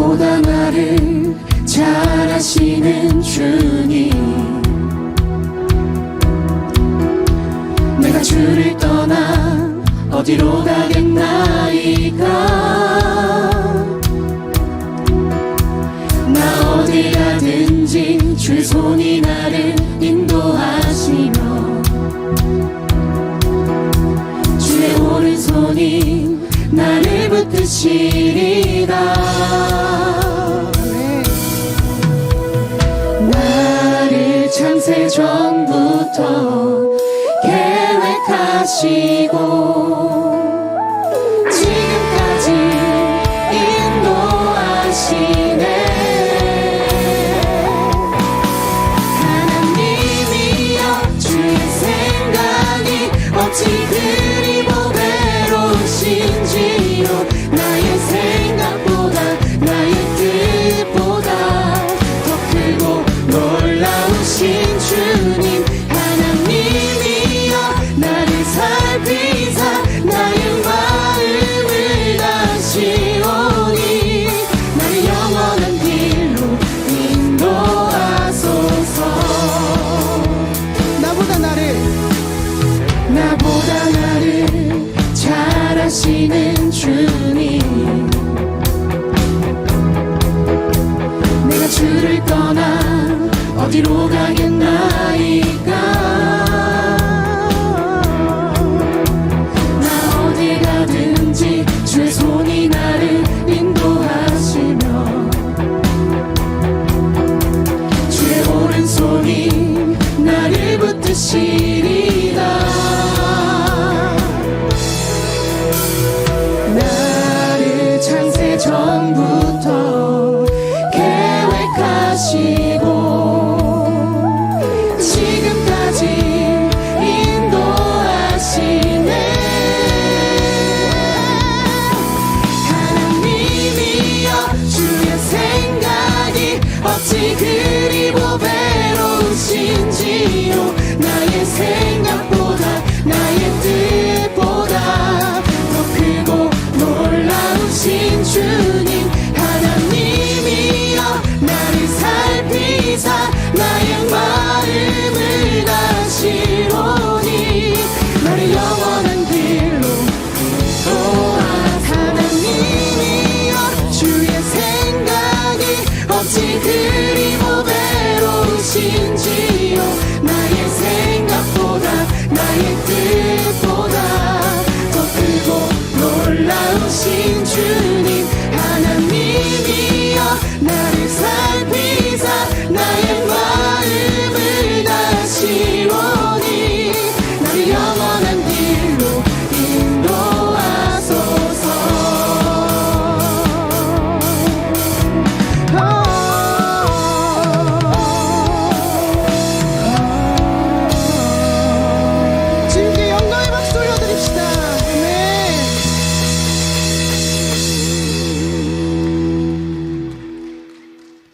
나보다 나를 잘 아시는 주님. 내가 주를 떠나 어디로 가겠나이까? 나 어디 가든지 주의 손이 나를 인도하시며 주의 오른손이 나를 붙드시리라 전 전부터 계획하시고 지금까지 인도하시네. 하나님이여 주의 생각이 어찌 그리고 외로우신지요? 나의 생각보다 do